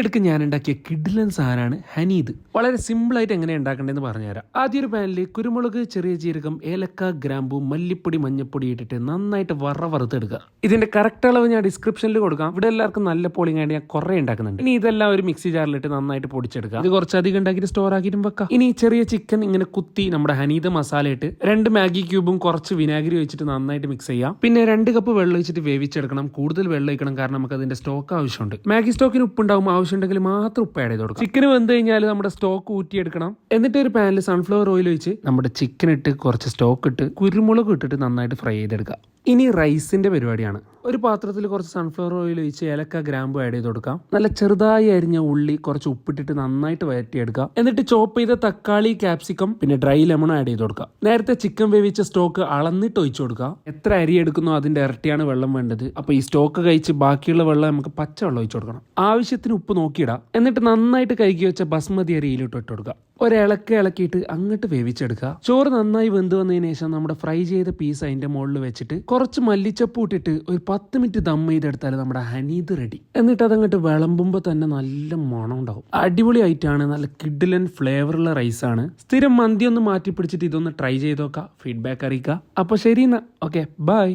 ഇടയ്ക്ക് ഞാൻ ഉണ്ടാക്കിയ കിഡിലൻ സാധനമാണ് ഹനീദ്. വളരെ സിമ്പിൾ ആയിട്ട് എങ്ങനെ ഉണ്ടാക്കേണ്ടതെന്ന് പറഞ്ഞുതരാം. ആദ്യ ഒരു പാനിൽ കുരുമുളക് ചെറിയ ജീരകം ഏലക്ക ഗ്രാമ്പു മല്ലിപ്പൊടി മഞ്ഞപ്പൊടി ഇട്ടിട്ട് നന്നായിട്ട് വറ വറുത്തെടുക്കുക. ഇതിന്റെ കറക്റ്റ് അളവ് ഞാൻ ഡിസ്ക്രിപ്ഷനിൽ കൊടുക്കാം. ഇവിടെ എല്ലാവർക്കും നല്ല പോളിംഗ് ആയിട്ട് ഞാൻ കുറേ ഉണ്ടാക്കുന്നുണ്ട്. ഇനി ഇതെല്ലാം ഒരു മിക്സി ജാറിലിട്ട് നന്നായിട്ട് പൊടിച്ചെടുക്കുക. ഇത് കുറച്ചധികം ഉണ്ടാക്കിയിട്ട് സ്റ്റോർ ആക്കിയിട്ടും വെക്കാം. ഇനി ചെറിയ ചിക്കൻ ഇങ്ങനെ കുത്തി നമ്മുടെ ഹനീദ് മസാല ഇട്ട് രണ്ട് മാഗി ക്യൂബും കുറച്ച് വിനാഗിരി വെച്ചിട്ട് നന്നായിട്ട് മിക്സ് ചെയ്യാം. പിന്നെ രണ്ട് കപ്പ് വെള്ളം ഒഴിച്ചിട്ട് വേവിച്ചെടുക്കണം. കൂടുതൽ വെള്ളം ഒഴിക്കണം കാരണം നമുക്ക് അതിന്റെ സ്റ്റോക്ക് ആവശ്യമുണ്ട്. മാഗി സ്റ്റോക്കിന് ഉപ്പ് ഉണ്ടാവും ആവശ്യമുണ്ടെങ്കിൽ മാത്രം ഉപ്പ് ആഡ് ചെയ്ത് കൊടുക്കാം. ചിക്കൻ വെന്ത് കഴിഞ്ഞാൽ നമ്മുടെ സ്റ്റോക്ക് ഊറ്റിയെടുക്കണം. എന്നിട്ട് ഒരു പാനിൽ സൺഫ്ലവർ ഓയിൽ ഒഴിച്ച് നമ്മുടെ ചിക്കൻ ഇട്ട് കുറച്ച് സ്റ്റോക്ക് ഇട്ട് കുരുമുളക് ഇട്ടിട്ട് നന്നായിട്ട് ഫ്രൈ ചെയ്തെടുക്കുക ഇനി റൈസിന്റെ പരിപാടിയാണ്. ഒരു പാത്രത്തിൽ കുറച്ച് സൺഫ്ലവർ ഓയിൽ ഒഴിച്ച് ഏലക്ക ഗ്രാമ്പു ആഡ് ചെയ്ത് കൊടുക്കാം. നല്ല ചെറുതായി അരിഞ്ഞ ഉള്ളി കുറച്ച് ഉപ്പിട്ടിട്ട് നന്നായിട്ട് വഴറ്റിയെടുക്കുക എന്നിട്ട് ചോപ്പ് ചെയ്ത തക്കാളി ക്യാപ്സിക്കം പിന്നെ ഡ്രൈ ലെമൺ ആഡ് ചെയ്ത് കൊടുക്കുക നേരത്തെ ചിക്കൻ വേവിച്ച സ്റ്റോക്ക് അളന്നിട്ട് ഒഴിച്ചു കൊടുക്കുക എത്ര അരി എടുക്കുന്നോ അതിന്റെ ഇരട്ടിയാണ് വെള്ളം വേണ്ടത്. അപ്പൊ ഈ സ്റ്റോക്ക് കഴിച്ച് ബാക്കിയുള്ള വെള്ളം നമുക്ക് പച്ചവെള്ളം ഒഴിച്ചു കൊടുക്കണം. ആവശ്യത്തിന് ഉപ്പ് നോക്കിയിടാം. എന്നിട്ട് നന്നായിട്ട് കഴുകി വെച്ച ബസ്മതി അരിയിലോട്ട് ഇട്ടുകൊടുക്കുക ഒരിളക്ക് ഇളക്കിയിട്ട് അങ്ങോട്ട് വേവിച്ചെടുക്കുക. ചോറ് നന്നായി വെന്ത് വന്നതിന് ശേഷം നമ്മുടെ ഫ്രൈ ചെയ്ത പീസ് അതിന്റെ മുകളിൽ വെച്ചിട്ട് കുറച്ച് മല്ലിച്ചപ്പ് ഇട്ടിട്ട് ഒരു പത്ത് മിനിറ്റ് ദം ചെയ്തെടുത്താൽ നമ്മുടെ ഹനീദ് റെഡി എന്നിട്ട് അതങ്ങോട്ട് വിളമ്പുമ്പോൾ തന്നെ നല്ല മണം ഉണ്ടാവും. അടിപൊളി ആയിട്ടാണ് നല്ല കിഡിലൻ ഫ്ലേവറുള്ള റൈസാണ് സ്ഥിരം മന്തി ഒന്ന് മാറ്റി പിടിച്ചിട്ട് ഇതൊന്ന് ട്രൈ ചെയ്ത് നോക്കാം. ഫീഡ്ബാക്ക് അറിയിക്കുക. അപ്പോൾ ശരി എന്നാ. Okay bye